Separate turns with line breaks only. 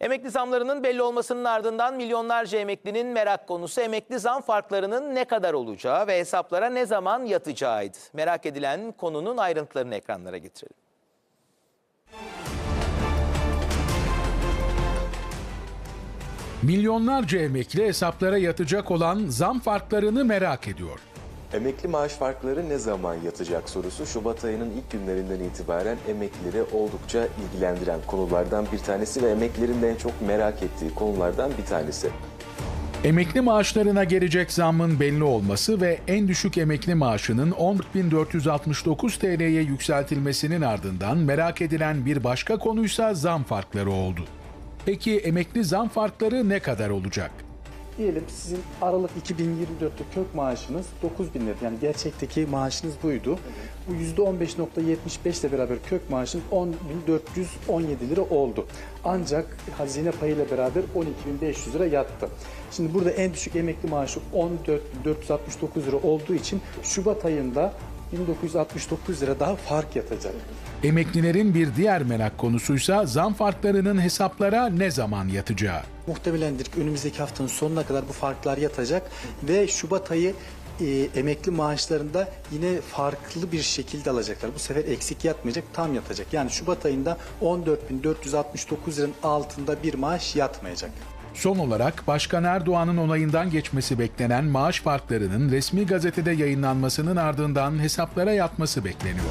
Emekli zamlarının belli olmasının ardından milyonlarca emeklinin merak konusu emekli zam farklarının ne kadar olacağı ve hesaplara ne zaman yatacağıydı. Merak edilen konunun ayrıntılarını ekranlara getirelim.
Milyonlarca emekli hesaplara yatacak olan zam farklarını merak ediyor.
Emekli maaş farkları ne zaman yatacak sorusu Şubat ayının ilk günlerinden itibaren emeklileri oldukça ilgilendiren konulardan bir tanesi ve emeklilerin en çok merak ettiği konulardan bir tanesi.
Emekli maaşlarına gelecek zammın belli olması ve en düşük emekli maaşının 10.469 TL'ye yükseltilmesinin ardından merak edilen bir başka konuysa zam farkları oldu. Peki emekli zam farkları ne kadar olacak?
Diyelim sizin Aralık 2024'te kök maaşınız 9 bin lira. Yani gerçekteki maaşınız buydu. Bu %15.75 ile beraber kök maaşınız 10.417 lira oldu. Ancak hazine payıyla beraber 12.500 lira yattı. Şimdi burada en düşük emekli maaşı 14.469 lira olduğu için Şubat ayında 1969 lira daha fark yatacak.
Emeklilerin bir diğer merak konusuysa zam farklarının hesaplara ne zaman yatacağı.
Muhtemelendir ki önümüzdeki haftanın sonuna kadar bu farklar yatacak ve Şubat ayı e, emekli maaşlarında yine farklı bir şekilde alacaklar. Bu sefer eksik yatmayacak, tam yatacak. Yani Şubat ayında 14.469 liranın altında bir maaş yatmayacak.
Son olarak Başkan Erdoğan'ın onayından geçmesi beklenen maaş farklarının resmi gazetede yayınlanmasının ardından hesaplara yatması bekleniyor.